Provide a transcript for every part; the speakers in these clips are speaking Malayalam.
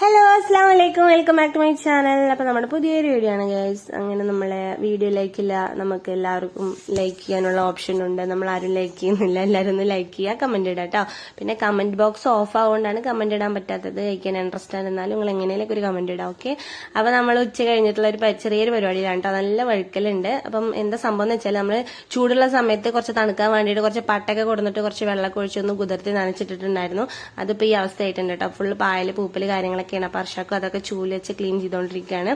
ഹലോ അസ്സാം വലൈക്കും welcome back to my channel അപ്പൊ നമ്മുടെ പുതിയൊരു വീഡിയോ ആണ് ഗൈസ് അങ്ങനെ നമ്മളെ വീഡിയോ ലൈക്കില്ല നമുക്ക് എല്ലാവർക്കും ലൈക്ക് ചെയ്യാനുള്ള ഓപ്ഷൻ ഉണ്ട്. നമ്മൾ ആരും ലൈക്ക് ചെയ്യുന്നില്ല. എല്ലാവരും ഒന്ന് ലൈക്ക് ചെയ്യുക കമന്റ് ഇടാം കേട്ടോ പിന്നെ കമന്റ് ബോക്സ് ഓഫ് ആവുകൊണ്ടാണ് കമന്റ് ഇടാൻ പറ്റാത്തത്. കഴിക്കാൻ ഇൻട്രസ്റ്റ് ആയിരുന്നാലും നിങ്ങൾ എങ്ങനെയൊക്കെ ഒരു കമന്റ് ഇടാം ഓക്കെ അപ്പൊ നമ്മൾ ഉച്ച കഴിഞ്ഞിട്ടുള്ള ഒരു ചെറിയൊരു പരിപാടിയിലാണ് കേട്ടോ നല്ല വഴുക്കലുണ്ട്. അപ്പം എന്താ സംഭവം എന്ന് വെച്ചാൽ നമ്മൾ ചൂടുള്ള സമയത്ത് കുറച്ച് തണുക്കാൻ വേണ്ടിയിട്ട് കുറച്ച് പട്ടൊക്കെ കൊടുത്തിട്ട് കുറച്ച് വെള്ളമൊക്കെ ഒഴിച്ചൊന്ന് കുതിർത്തി നനച്ചിട്ടിട്ടുണ്ടായിരുന്നു. അതിപ്പോ ഈ അവസ്ഥയായിട്ടുണ്ട് കേട്ടോ ഫുൾ പായൽ പൂപ്പൽ പൂപ്പൽ കാര്യങ്ങളൊക്കെയാണ് അപ്പൊ അർഷാക്കും അതൊക്കെ ചൂൽ വെച്ച് ക്ലീൻ ചെയ്തുകൊണ്ടിരിക്കുകയാണ്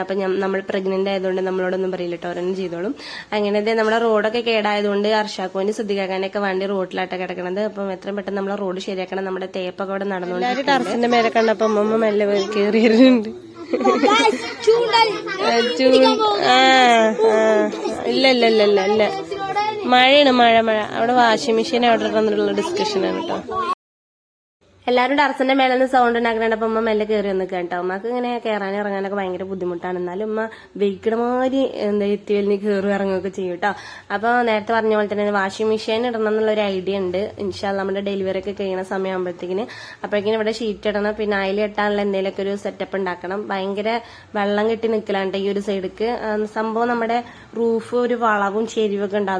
അപ്പൊ ഞാൻ- നമ്മൾ പ്രഗ്നന്റ് ആയതുകൊണ്ട് നമ്മളോടൊന്നും പറയില്ല കേട്ടോ ചെയ്തോളും. അങ്ങനെ നമ്മുടെ റോഡൊക്കെ കേടായതുകൊണ്ട് അർഷാക്കുവിന് ശ്രദ്ധിക്കാനൊക്കെ വേണ്ടി റോഡിലായിട്ട് കിടക്കണത്. അപ്പം എത്രയും പെട്ടെന്ന് നമ്മളെ റോഡ് ശരിയാക്കണം. നമ്മുടെ തേപ്പൊക്കെ അവിടെ നടന്നുകൊണ്ട് ടർഫിന്റെ മേലെ കണ്ടപ്പോ മെല്ലെ കയറിയിട്ടുണ്ട് ഇല്ല ഇല്ല ഇല്ല ഇല്ല ഇല്ല. മഴയാണ് മഴ മഴ. അവിടെ വാഷിംഗ് മെഷീൻ അവിടെ ഡിസ്കഷൻ ഡിസ്കഷനാണ് കേട്ടോ എല്ലാവരും ടെറസിന്റെ മേലെ നിന്ന് സൗണ്ട് ഉണ്ടാക്കുന്നുണ്ട് അപ്പൊ ഉമ്മ മെല്ലെ കയറി വന്ന് കേട്ടോ ഉമ്മക്ക് ഇങ്ങനെ കയറാനും ഇറങ്ങാനൊക്കെ ഭയങ്കര ബുദ്ധിമുട്ടാണ്. എന്നാലും ഉമ്മ വെയ്ക്കണ മാതിരി എന്താ എത്തിവലിന് കയറി ഇറങ്ങുകയൊക്കെ ചെയ്യും അപ്പൊ നേരത്തെ പറഞ്ഞ പോലെ തന്നെ വാഷിംഗ് മെഷീൻ ഇടണം എന്നുള്ള ഒരു ഐഡിയ ഉണ്ട് ഇൻഷാൽ നമ്മുടെ ഡെലിവറി ഒക്കെ കഴിയണ സമയമാകുമ്പോഴത്തേക്കിന് അപ്പോഴേക്കിനും ഇവിടെ ഷീറ്റ് ഇടണം. പിന്നെ അതിൽ ഇട്ടാനുള്ള എന്തെങ്കിലുമൊക്കെ ഒരു സെറ്റപ്പ് ഉണ്ടാക്കണം. ഭയങ്കര വെള്ളം കെട്ടി നിൽക്കലാണ്ട് ഈ ഒരു സൈഡിക്ക് സംഭവം നമ്മുടെ റൂഫ് ഒരു വളവും ചെരിവൊക്കെ ഉണ്ട്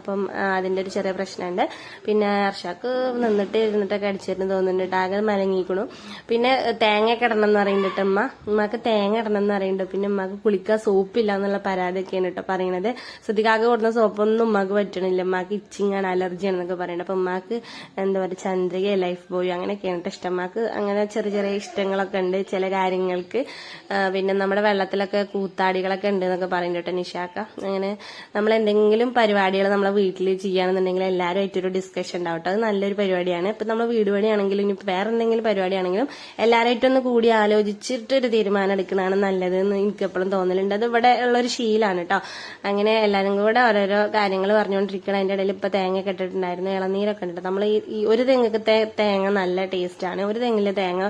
അപ്പം അതിന്റെ ഒരു ചെറിയ പ്രശ്നമുണ്ട്. പിന്നെ അർഷാക്ക് നിന്നിട്ട് ഇരുന്നിട്ടൊക്കെ അടിച്ചിരുന്നു തോന്നുന്നുണ്ട്. ടാഗർ മലങ്ങിക്കണു പിന്നെ തേങ്ങ ഇടണം എന്ന് പറയുന്നുണ്ട് ഉമ്മ. ഉമ്മക്ക് തേങ്ങ ഇടണം എന്ന് പറയുന്നുണ്ട്. പിന്നെ ഉമ്മക്ക് കുളിക്കാൻ സോപ്പില്ല എന്നുള്ള പരാതിയൊക്കെയാണ് കേട്ടോ പറയണത് ശ്രദ്ധിക്കാകെ കൊടുക്കുന്ന സോപ്പൊന്നും ഉമ്മക്ക് പറ്റണില്ല. ഉമ്മക്ക് ഇച്ചിങ്ങാണ് അലർജിയാണെന്നൊക്കെ പറയുന്നത് അപ്പൊ ഉമ്മക്ക് എന്താ പറയുക ചന്ദ്രിക ലൈഫ് ബോയ് അങ്ങനെയൊക്കെയാണ് കേട്ടോ ഇഷ്ടം. ഉമ്മക്ക് അങ്ങനെ ചെറിയ ചെറിയ ഇഷ്ടങ്ങളൊക്കെ ഉണ്ട്. ചില കാര്യങ്ങൾക്ക് പിന്നെ നമ്മുടെ വെള്ളത്തിലൊക്കെ കൂത്താടികളൊക്കെ ഉണ്ട് എന്നൊക്കെ പറയുന്നുണ്ട് കേട്ടോ നിഷാക്ക. അങ്ങനെ നമ്മൾ എന്തെങ്കിലും പരിപാടികൾ നമ്മളെ വീട്ടിൽ ചെയ്യുകയാണെന്നുണ്ടെങ്കിൽ എല്ലാവരും ആയിട്ടൊരു ഡിസ്കഷൻ ഉണ്ടാവും അത് നല്ലൊരു പരിപാടിയാണ്. ഇപ്പൊ നമ്മൾ വീട് പണിയാണെങ്കിലും ഇനി വേറെ എന്തെങ്കിലും പരിപാടിയാണെങ്കിലും എല്ലാവരായിട്ടൊന്ന് കൂടി ആലോചിച്ചിട്ട് ഒരു തീരുമാനം എടുക്കുന്നതാണ് നല്ലത് എന്ന് എനിക്ക് എപ്പോഴും തോന്നലുണ്ട്. അത് ഇവിടെ ഉള്ള ഒരു ശീലാണ് കേട്ടോ അങ്ങനെ എല്ലാവരും കൂടെ ഓരോരോ കാര്യങ്ങൾ പറഞ്ഞുകൊണ്ടിരിക്കണം. അതിന്റെ ഇടയിൽ ഇപ്പൊ തേങ്ങ കെട്ടിട്ടുണ്ടായിരുന്നു. ഇളനീരൊക്കെ ഉണ്ട്. നമ്മൾ ഈ ഒരു തെങ്ങൊക്കെ തേങ്ങ നല്ല ടേസ്റ്റാണ് ഒരു തെങ്ങിലെ തേങ്ങ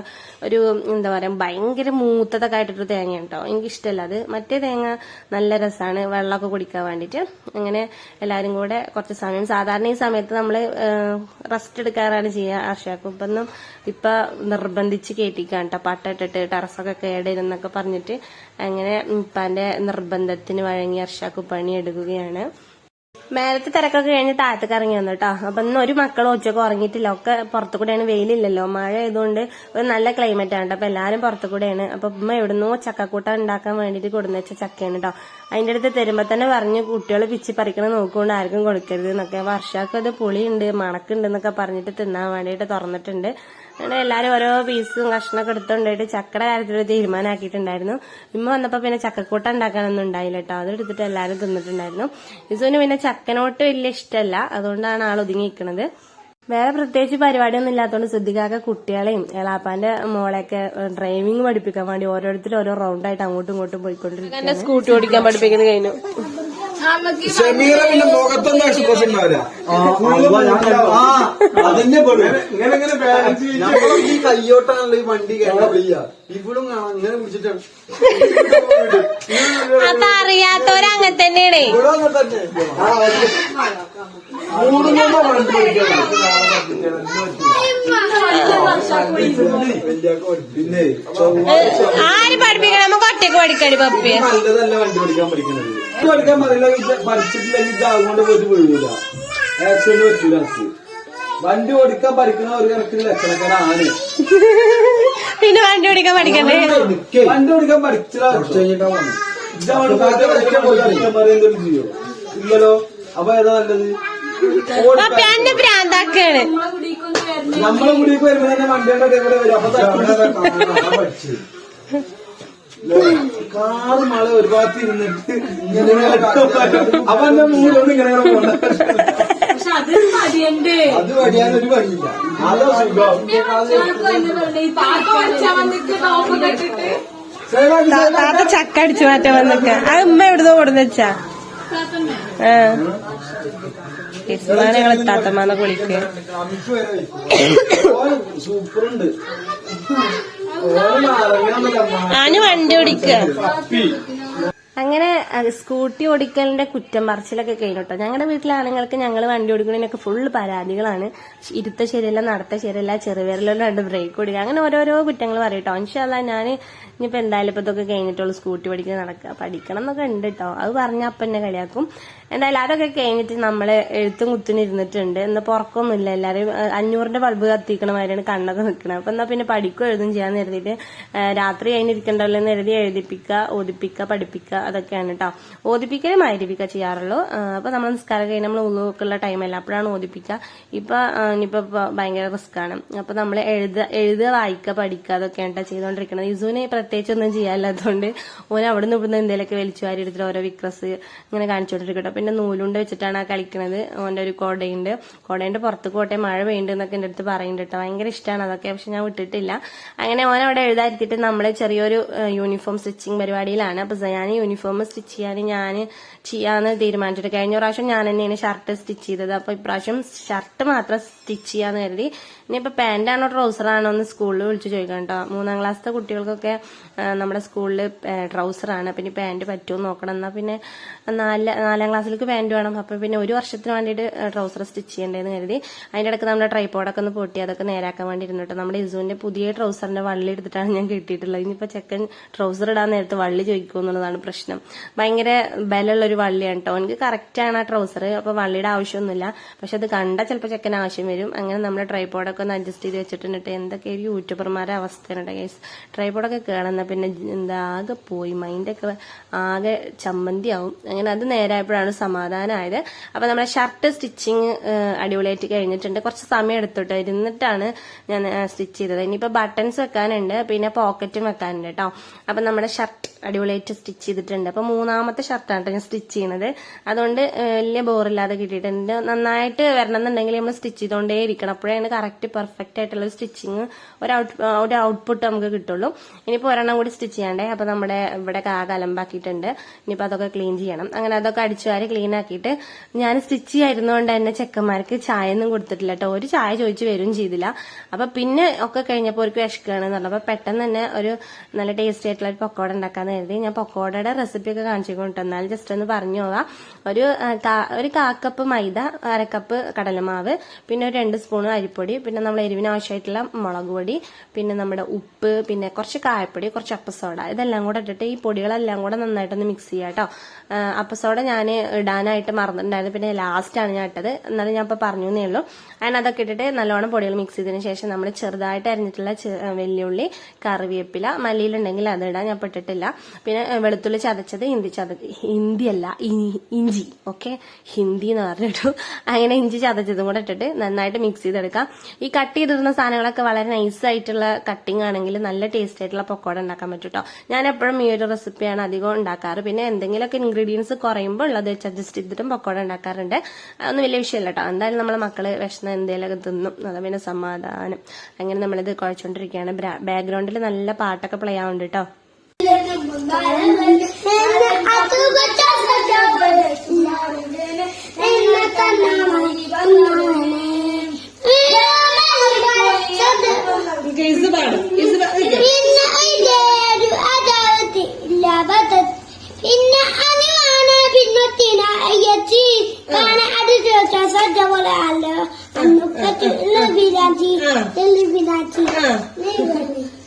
ഒരു എന്താ പറയാ ഭയങ്കര മൂത്തതൊക്കെ ആയിട്ടൊരു തേങ്ങ കേട്ടോ എനിക്ക് ഇഷ്ടമല്ല അത് മറ്റേ തേങ്ങ നല്ല രസമാണ് വെള്ളമൊക്കെ കുടിക്കാൻ വേണ്ടിയിട്ട് അങ്ങനെ എല്ലാവരും കൂടെ കുറച്ച് സമയം സാധാരണ ഈ സമയത്ത് നമ്മൾ റെസ്റ്റ് എടുക്കാറാണ് ചെയ്യുക ആർഷാക്കും ഒന്നും ഇപ്പൊ നിർബന്ധിച്ച് കേട്ടിക്കാണ് കേട്ടോ പാട്ടിട്ടിട്ട് ടെറസൊക്കെ കേടരുന്നൊക്കെ പറഞ്ഞിട്ട് അങ്ങനെ ഇപ്പാന്റെ നിർബന്ധത്തിന് വഴങ്ങി അർഷാക്ക് പണിയെടുക്കുകയാണ്. മേലത്തെ തിരക്കൊക്കെ കഴിഞ്ഞ് താഴത്തേക്ക് ഇറങ്ങി വന്നു കേട്ടോ. അപ്പൊ ഇന്ന് ഒരു മക്കളും ഉച്ചയ്ക്ക് ഉറങ്ങിയിട്ടില്ല. ഒക്കെ പുറത്തു കൂടെയാണ് വെയിലില്ലല്ലോ. മഴ ആയതുകൊണ്ട് ഒരു നല്ല ക്ലൈമറ്റ് ആണ്. അപ്പൊ എല്ലാരും പുറത്തു കൂടെയാണ് അപ്പൊ ഉമ്മ എവിടുന്നോ ചക്കക്കൂട്ട ഉണ്ടാക്കാൻ വേണ്ടിട്ട് കൊടുന്ന വെച്ച ചക്കയാണ് കേട്ടോ. അതിന്റെ അടുത്ത് തരുമ്പോ തന്നെ പറഞ്ഞു കുട്ടികൾ പിച്ചി പറിക്കണം നോക്കുകൊണ്ട് ആർക്കും കൊടുക്കരുത് എന്നൊക്കെ. വർഷാക്ക് അത് പുളിയുണ്ട് മണക്കുണ്ട് എന്നൊക്കെ പറഞ്ഞിട്ട് തിന്നാൻ വേണ്ടിയിട്ട് തുറന്നിട്ടുണ്ട്. അങ്ങനെ എല്ലാരും ഓരോ പീസും കഷ്ണമൊക്കെ എടുത്തുകൊണ്ടായിട്ട് ചക്കയുടെ കാര്യത്തിൽ ഒരു തീരുമാനമാക്കിയിട്ടുണ്ടായിരുന്നു. ഇമ്മ വന്നപ്പോ പിന്നെ ചക്കക്കൂട്ട ഉണ്ടാക്കാനൊന്നും ഉണ്ടായില്ല കേട്ടോ അതെടുത്തിട്ട് എല്ലാവരും തിന്നിട്ടുണ്ടായിരുന്നു. ഇസുവിന് പിന്നെ ചക്കനോട്ട് വലിയ ഇഷ്ടമല്ല അതുകൊണ്ടാണ് ആൾ ഒതുങ്ങി നിൽക്കുന്നത് വേറെ പ്രത്യേകിച്ച് പരിപാടിയൊന്നും ഇല്ലാത്തതുകൊണ്ട് ശ്രദ്ധിക്കാക്ക കുട്ടികളെയും എളാപ്പാന്റെ മോളെയൊക്കെ ഡ്രൈവിംഗ് പഠിപ്പിക്കാൻ വേണ്ടി ഓരോരുത്തരും ഓരോ റൗണ്ടായിട്ട് അങ്ങോട്ടും ഇങ്ങോട്ടും പോയിക്കൊണ്ടിരിക്കും സ്കൂട്ടി ഓടിക്കാൻ പഠിപ്പിക്കുന്നത് കഴിഞ്ഞു. ഷമീറ പിന്നെ മുഖത്തൊന്നും എക്സ്പ്രഷൻ ഉണ്ടാവില്ല അതന്നെ ഈ കയ്യോട്ടാണല്ലോ ഈ വണ്ടി വയ്യ. ഇവിടും കാണാം. ഇങ്ങനെ പിടിച്ചിട്ടാണ് തന്നെയാണേ. ഇവിടെ അങ്ങനെ തന്നെ. ആ, അത് മൂടുമ്പോ വണ്ടി ഓടിക്കാൻ പിന്നെ ആര് പഠിപ്പിക്കണം? നമുക്ക് ഒറ്റയ്ക്ക് പഠിക്കണി പപ്പിയെ നല്ലതല്ല വണ്ടി പഠിക്കാൻ പഠിക്കുന്നത് വണ്ടി ഓടിക്കാൻ പറയില്ല ഇത് പഠിച്ചിട്ടില്ലെങ്കിൽ ഇത് അതുകൊണ്ട് പോയിട്ട് വീഴൂല ആക്സിഡന്റ് പറ്റൂല എനിക്ക്. വണ്ടി ഓടിക്കാൻ പഠിക്കുന്ന ഒരു കണക്കിന് ലക്ഷണക്കാരാണ് പിന്നെ വണ്ടി ഓടിക്കാൻ പഠിക്കണ്ടേ? വണ്ടി ഓടിക്കാൻ എന്തെങ്കിലും ചെയ്യോ ഇല്ലല്ലോ അപ്പൊ ഏതാ നല്ലത് ഭ്രാന്താക്കാണ് നമ്മളെ കൂടിയൊക്കെ വരുമ്പോ തന്നെ വണ്ടിയുടെ വരും. അപ്പൊ പഠിച്ചു കാറ് മഴ ഒരു ഭാഗത്ത് ഇരുന്നിട്ട് ഇങ്ങനെ അപ്പൊ എന്റെ ഇങ്ങനെ പക്ഷെ അത് മടിയുണ്ട്. അത് പണിയില്ല അതോ സുഖം. താത്ത ചക്ക അടിച്ചു മാറ്റാൻ വന്നിട്ട്. ആ ഉമ്മ എവിടുന്നോ കൊടുന്ന വെച്ചാ. ആ. തീരുമാനങ്ങൾ താത്തമ്മന്ന് കുളിക്കുക അമിക്ക് സൂപ്പറുണ്ട്. ആന് വണ്ടി ഓടിക്കുക അങ്ങനെ സ്കൂട്ടി ഓടിക്കലിന്റെ കുറ്റം പറച്ചിലൊക്കെ കഴിഞ്ഞു കേട്ടോ ഞങ്ങളുടെ വീട്ടിലെ ആണുങ്ങൾക്ക് ഞങ്ങൾ വണ്ടി ഓടിക്കുന്നതിനൊക്കെ ഫുള്ള് പരാതികളാണ്. ഇരുത്ത ശരിയല്ല നടത്ത ശരിയല്ല ചെറുവിരലുള്ള രണ്ട് ബ്രേക്ക് ഓടിക്കുക അങ്ങനെ ഓരോരോ കുറ്റങ്ങൾ പറയും കേട്ടോ ഇൻഷാല്ല ഞാൻ ഇനിയിപ്പോൾ എന്തായാലും ഇപ്പോൾ ഇതൊക്കെ കഴിഞ്ഞിട്ടുള്ളൂ സ്കൂട്ടി പഠിക്കാൻ നടക്കുക പഠിക്കണം എന്നൊക്കെ ഉണ്ട് കേട്ടോ അത് പറഞ്ഞ അപ്പം എന്നെ കളിയാക്കും. എന്തായാലും അതൊക്കെ കഴിഞ്ഞിട്ട് നമ്മൾ എഴുത്തും കുത്തും ഇരുന്നിട്ടുണ്ട്. എന്നാൽ പുറക്കൊന്നുമില്ല. എല്ലാരും അഞ്ഞൂറിന്റെ ബൾബ് കത്തിക്കണ മാതിരിയാണ് കണ്ണൊക്കെ നിൽക്കണം അപ്പം എന്നാൽ പിന്നെ പഠിക്കും എഴുതും ചെയ്യാന്ന് കരുതിയിട്ട് രാത്രി കഴിഞ്ഞിരിക്കണ്ടല്ലോ എന്ന് കരുതി എഴുതിപ്പിക്കുക ഓതിപ്പിക്കുക പഠിപ്പിക്കുക അതൊക്കെയാണ് കേട്ടോ ഓദിപ്പിക്കലും ആയിരിപ്പിക്കുക ചെയ്യാറുള്ളൂ. അപ്പൊ നമ്മൾ നിസ്കാരം കഴിഞ്ഞ് നമ്മൾ ഉള്ളുക്കുള്ള ടൈമല്ല അപ്പോഴാണ് ഓതിപ്പിക്കുക ഇപ്പൊ ഏഹ്, ഇനിയിപ്പോ ഭയങ്കര റിസ്ക് ആണ് അപ്പൊ നമ്മൾ എഴുത എഴുതുക വായിക്കുക പഠിക്കുക അതൊക്കെയാണ് കേട്ടോ ചെയ്തുകൊണ്ടിരിക്കുന്നത് ഇസുവിന് പ്രത്യേകിച്ച് ഒന്നും ചെയ്യാനില്ലാത്തതുകൊണ്ട് ഓൻ അവിടെ നിന്ന് ഇവിടുന്ന് എന്തെങ്കിലുമൊക്കെ വലിച്ചു വാരി എടുത്തിട്ട് ഓരോ വിക്രസ് ഇങ്ങനെ കാണിച്ചുകൊണ്ടിരിക്കും കേട്ടോ പിന്നെ നൂലുണ്ട് വെച്ചിട്ടാണ് ആ കളിക്കുന്നത് ഓന്റെ ഒരു കോടയുണ്ട്. കോടേന്റെ പുറത്ത് കോട്ടെ മഴ വേണ്ട എന്നൊക്കെ എന്റെ അടുത്ത് പറയുന്നുണ്ട് കേട്ടോ. ഭയങ്കര ഇഷ്ടമാണ് അതൊക്കെ പക്ഷെ ഞാൻ വിട്ടിട്ടില്ല. അങ്ങനെ ഓൻ അവിടെ എഴുതാതിരുത്തിട്ട് നമ്മൾ ചെറിയൊരു യൂണിഫോം സ്റ്റിച്ചിങ് പരിപാടിയിലാണ്. അപ്പൊ ഞാൻ യൂണിഫോം സ്റ്റിച്ച് ചെയ്യാൻ ഞാൻ ചെയ്യാന്ന് തീരുമാനിച്ചിട്ട് കഴിഞ്ഞ പ്രാവശ്യം ഞാൻ തന്നെയാണ് ഷർട്ട് സ്റ്റിച്ച് ചെയ്തത്. അപ്പൊ ഇപ്രാവശ്യം ഷർട്ട് മാത്രം സ്റ്റിച്ച് ചെയ്യാന്ന് കരുതി. ഇനിയിപ്പോ പാന്റാണോ ട്രൗസറാണോ എന്ന് സ്കൂളിൽ വിളിച്ച് ചോദിക്കണം കേട്ടോ. മൂന്നാം ക്ലാസ്സിലെ കുട്ടികൾക്കൊക്കെ നമ്മുടെ സ്കൂളിൽ ട്രൗസറാണ് പിന്നെ പാന്റ് പറ്റുമോ നോക്കണം. എന്നാ പിന്നെ നാല് നാലാം ക്ലാസ്സിലേക്ക് പാന്റ് വേണം. അപ്പൊ പിന്നെ ഒരു വർഷത്തിന് വേണ്ടിയിട്ട് ട്രൗസർ സ്റ്റിച്ച് ചെയ്യേണ്ടതെന്ന് കരുതി. അതിന്റെ ഇടയ്ക്ക് നമ്മുടെ ട്രൈപ്പോഡൊക്കെ ഒന്ന് പൊട്ടി അതൊക്കെ നേരാക്കാൻ വേണ്ടി ഇരുന്നിട്ടോ നമ്മുടെ ഇസുവിന്റെ പുതിയ ട്രൗസറിന്റെ വള്ളി എടുത്തിട്ടാണ് ഞാൻ കിട്ടിയിട്ടുള്ളത്. ഇനിയിപ്പോ ചെക്കൻ ട്രൗസർ ഇടാൻ നേരത്ത് വള്ളി ചോദിക്കും എന്നുള്ളതാണ് പ്രശ്നം. ഭയങ്കര ബലമുള്ള ഒരു വള്ളിയാണ് കേട്ടോ എനിക്ക് ആണ് ആ ട്രൗസർ. അപ്പൊ വള്ളിയുടെ ആവശ്യമൊന്നുമില്ല. പക്ഷെ അത് കണ്ടാൽ ചിലപ്പോൾ ചെക്കൻ ആവശ്യം വരും. അങ്ങനെ നമ്മുടെ ട്രൈപ്പോഡൊക്കെ ഒന്ന് അഡ്ജസ്റ്റ് ചെയ്ത് വെച്ചിട്ടുണ്ട് എന്തൊക്കെ ഒരു യൂട്യൂബർമാരുടെ അവസ്ഥയാണ് ഗൈസ് ട്രൈപ്പോഡൊക്കെ കേടുന്ന പിന്നെ എന്താ ആകെ പോയി. മൈൻഡൊക്കെ ആകെ ചമ്മന്തിയാവും. അങ്ങനെ അത് നേരായപ്പോഴാണ് സമാധാനമായത് അപ്പൊ നമ്മുടെ ഷർട്ട് സ്റ്റിച്ചിങ് അടിപൊളിയായിട്ട് കഴിഞ്ഞിട്ടുണ്ട്. കുറച്ച് സമയം എടുത്തോട്ടോ ഇരുന്നിട്ടാണ് ഞാൻ സ്റ്റിച്ച് ചെയ്തത്. ഇനിയിപ്പോ ബട്ടൺസ് വെക്കാനുണ്ട്. പിന്നെ പോക്കറ്റും വെക്കാനുണ്ട് കേട്ടോ അപ്പൊ നമ്മുടെ ഷർട്ട് അടിപൊളിയായിട്ട് സ്റ്റിച്ച് ചെയ്തിട്ടുണ്ട്. അപ്പൊ മൂന്നാമത്തെ ഷർട്ടാണ് ഞാൻ സ്റ്റിച്ച് ചെയ്യണത്. അതുകൊണ്ട് വലിയ ബോറില്ലാതെ കിട്ടിയിട്ടുണ്ട്. നന്നായിട്ട് വരണം എന്നുണ്ടെങ്കിൽ നമ്മൾ സ്റ്റിച്ച് ചെയ്തുകൊണ്ടേ ഇരിക്കണം. അപ്പോഴാണ് കറക്റ്റ് പെർഫെക്റ്റ് ആയിട്ടുള്ള സ്റ്റിച്ചിങ് ഒരു ഒരു ഔട്ട്പുട്ട് നമുക്ക് കിട്ടുള്ളൂ. ഇനിയിപ്പോൾ ഒരെണ്ണം കൂടി സ്റ്റിച്ച് ചെയ്യണ്ടേ. അപ്പൊ നമ്മുടെ ഇവിടെ കാക അലമ്പാക്കിയിട്ടുണ്ട് ഇനിയിപ്പോൾ അതൊക്കെ ക്ലീൻ ചെയ്യണം. അങ്ങനെ അതൊക്കെ അടിച്ചു വാരി ക്ലീൻ ആക്കിയിട്ട് ഞാൻ സ്റ്റിച്ച് ചെയ്യായിരുന്നതുകൊണ്ട് തന്നെ ചെക്കന്മാർക്ക് ചായ ഒന്നും കൊടുത്തിട്ടില്ല കേട്ടോ ഒരു ചായ ചോദിച്ചു വരും ചെയ്തില്ല. അപ്പൊ പിന്നെ ഒക്കെ കഴിഞ്ഞപ്പോൾ അവർക്ക് എന്നുള്ളത് അപ്പൊ പെട്ടെന്ന് തന്നെ ഒരു നല്ല ടേസ്റ്റി ആയിട്ടുള്ള ഒരു പക്കോട ഉണ്ടാക്കാന്ന് കരുതി. ഞാൻ പക്കോടയുടെ റെസിപ്പി ഒക്കെ കാണിച്ചു കൊണ്ടു എന്നാലും ജസ്റ്റ് ഒന്ന് പറഞ്ഞു പോവാം. ഒരു ഒരു കാക്കപ്പ് മൈദ അരക്കപ്പ് കടലമാവ് പിന്നെ ഒരു രണ്ട് സ്പൂൺ അരിപ്പൊടി പിന്നെ നമ്മൾ എരിവിന് ആവശ്യമായിട്ടുള്ള മുളക് പൊടി പിന്നെ നമ്മുടെ ഉപ്പ് പിന്നെ കുറച്ച് കായപ്പൊടി കുറച്ച് അപ്പസോഡ. ഇതെല്ലാം കൂടെ ഇട്ടിട്ട് ഈ പൊടികളെല്ലാം കൂടെ നന്നായിട്ടൊന്ന് മിക്സ് ചെയ്യാം കേട്ടോ അപ്പസോഡ ഞാൻ ഇടാനായിട്ട് മറന്നിട്ടുണ്ടായിരുന്നു. പിന്നെ ലാസ്റ്റാണ് ഞാൻ ഇട്ടത്. എന്നാലും ഞാൻ ഇപ്പോൾ പറഞ്ഞു എന്നേ ഉള്ളൂ. അതിന് അതൊക്കെ ഇട്ടിട്ട് നല്ലോണം പൊടികൾ മിക്സ് ചെയ്തതിന് ശേഷം നമ്മൾ ചെറുതായിട്ട് അരിഞ്ഞിട്ടുള്ള വെല്ലുള്ളി കറിവേപ്പില മല്ലിയിലുണ്ടെങ്കിൽ അത് ഇടാൻ ഞാൻ പെട്ടിട്ടില്ല. പിന്നെ വെളുത്തുള്ളി ചതച്ചത് ഹിന്ദി ചത ഹിന്ദി അല്ല ഇഞ്ചി ഓക്കെ ഹിന്ദി എന്ന് പറഞ്ഞിട്ടു. അങ്ങനെ ഇഞ്ചി ചതച്ചതും കൂടെ ഇട്ടിട്ട് നന്നായിട്ട് മിക്സ് ചെയ്തെടുക്കാം. ഈ കട്ട് ചെയ്തിടുന്ന സാധനങ്ങളൊക്കെ വളരെ നൈസ് ആയിട്ടുള്ള കട്ടിംഗ് ആണെങ്കിൽ നല്ല ടേസ്റ്റ് ആയിട്ടുള്ള പക്കോട ഉണ്ടാക്കാൻ പറ്റും കേട്ടോ ഞാൻ എപ്പോഴും ഈ ഒരു റെസിപ്പിയാണ് അധികം ഉണ്ടാക്കാറ്. പിന്നെ എന്തെങ്കിലുമൊക്കെ ഇൻഗ്രീഡിയൻസ് കുറയുമ്പോൾ ഉള്ളത് വെച്ച് അഡ്ജസ്റ്റ് ചെയ്തിട്ടും പക്കോട ഉണ്ടാക്കാറുണ്ട്. അതൊന്നും വലിയ വിഷയമല്ല കേട്ടോ എന്തായാലും നമ്മളെ മക്കൾ വിഷമം എന്തെങ്കിലുമൊക്കെ തിന്നും. അതാ പിന്നെ സമാധാനം. അങ്ങനെ നമ്മളിത് കുഴച്ചോണ്ടിരിക്കുകയാണ്. ബാക്ക്ഗ്രൗണ്ടിൽ നല്ല പാട്ടൊക്കെ പ്ലേ ആവുന്നുണ്ട് കേട്ടോ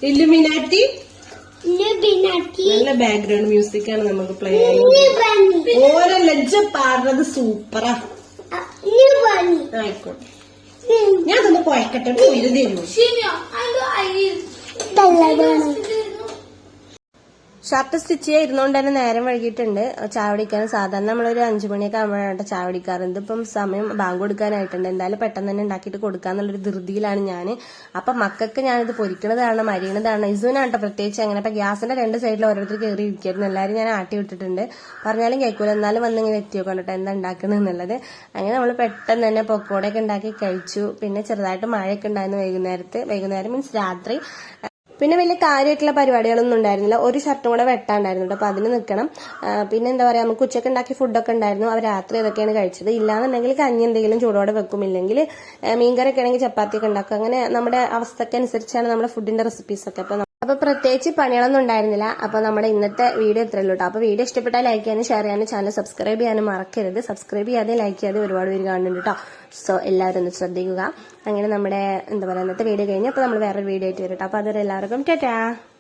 ഇല്ലുമിനാറ്റി നല്ല ബാക്ക്ഗ്രൗണ്ട് മ്യൂസിക് ആണ് നമുക്ക് പ്ലേ ചെയ്യുന്നത് ഓരോ ലജ്ജ പാടുന്നത് സൂപ്പറാ ആയിക്കോട്ടെ ഞാൻ അതൊന്ന് കുഴക്കട്ടെ പോയി തരുന്നു ഷർട്ട് സ്റ്റിച്ച് ചെയ്യുന്നതുകൊണ്ട് തന്നെ നേരം വൈകിട്ടുണ്ട് ചായ കുടിക്കാൻ സാധാരണ നമ്മളൊരു അഞ്ചു മണിയൊക്കെ ആകുമ്പോഴാണ് ചായ കുടിക്കാറ്. ഇതിപ്പം സമയം ബാങ്ക് കൊടുക്കാനായിട്ടുണ്ട്. എന്തായാലും പെട്ടെന്ന് തന്നെ ഉണ്ടാക്കിയിട്ട് കൊടുക്കാന്നുള്ളൊരു ധൃതിയിലാണ് ഞാൻ അപ്പം മക്കൾക്ക് ഞാനിത് പൊരിക്കണതാണ് മരിയണതാണ്? ഇസുവിനാണ് കേട്ടോ പ്രത്യേകിച്ച് അങ്ങനെ. അപ്പം ഗ്യാസിന്റെ രണ്ട് സൈഡിൽ ഓരോരുത്തർ കയറി ഇരിക്കായിരുന്നു. എല്ലാവരും ഞാൻ ആട്ടി വിട്ടിട്ടുണ്ട്. പറഞ്ഞാലും കേൾക്കൂല. എന്നാലും വന്ന് ഇങ്ങനെ എത്തിയോ കണ്ടോട്ടെ എന്താ ഉണ്ടാക്കണെന്നുള്ളത് അങ്ങനെ നമ്മൾ പെട്ടെന്ന് തന്നെ പൊക്കോടൊക്കെ ഉണ്ടാക്കി കഴിച്ചു. പിന്നെ ചെറുതായിട്ട് മഴയൊക്കെ ഉണ്ടായിരുന്നു വൈകുന്നേരത്ത്. വൈകുന്നേരം മീൻസ് രാത്രി. പിന്നെ വലിയ കാര്യമായിട്ടുള്ള പരിപാടികളൊന്നും ഉണ്ടായിരുന്നില്ല. ഒരു ഷർട്ടും കൂടെ വെട്ടാണ്ടായിരുന്നു കേട്ടോ അപ്പൊ അതിന് നിൽക്കണം പിന്നെ എന്താ പറയാ നമുക്ക് ഉച്ചയ്ക്ക് ഉണ്ടാക്കിയ ഫുഡൊക്കെ ഉണ്ടായിരുന്നു. അവർ രാത്രി അതൊക്കെയാണ് കഴിച്ചത്. ഇല്ലാന്നുണ്ടെങ്കിൽ കഞ്ഞി എന്തെങ്കിലും ചൂടോടെ വെക്കും. ഇല്ലെങ്കിൽ മീൻകറിയൊക്കെ ആണെങ്കിൽ ചപ്പാത്തി ഒക്കെ ഉണ്ടാക്കും. അങ്ങനെ നമ്മുടെ അവസ്ഥക്കനുസരിച്ചാണ് നമ്മുടെ ഫുഡിന്റെ റെസിപ്പീസ് ഒക്കെ. അപ്പൊ അപ്പൊ പ്രത്യേകിച്ച് പണികളൊന്നും ഉണ്ടായിരുന്നില്ല. അപ്പൊ നമ്മുടെ ഇന്നത്തെ വീഡിയോ ഇത്രയുള്ളൂ കേട്ടോ അപ്പൊ വീഡിയോ ഇഷ്ടപ്പെട്ടാൽ ലൈക്ക് ചെയ്യാനും ഷെയർ ചെയ്യാനും ചാനൽ സബ്സ്ക്രൈബ് ചെയ്യാനും മറക്കരുത്. സബ്സ്ക്രൈബ് ചെയ്യാതെ ലൈക്ക് ചെയ്യാതെ ഒരുപാട് പേര് കാണുന്നുണ്ട് കേട്ടോ സോ എല്ലാവരും ഒന്ന് ശ്രദ്ധിക്കുക. അങ്ങനെ നമ്മുടെ എന്താ പറയുക ഇന്നത്തെ വീഡിയോ കഴിഞ്ഞ്. അപ്പൊ നമ്മൾ വേറൊരു വീഡിയോ ആയിട്ട് വരും കേട്ടോ അപ്പൊ അതൊരു എല്ലാവർക്കും ടാറ്റാ.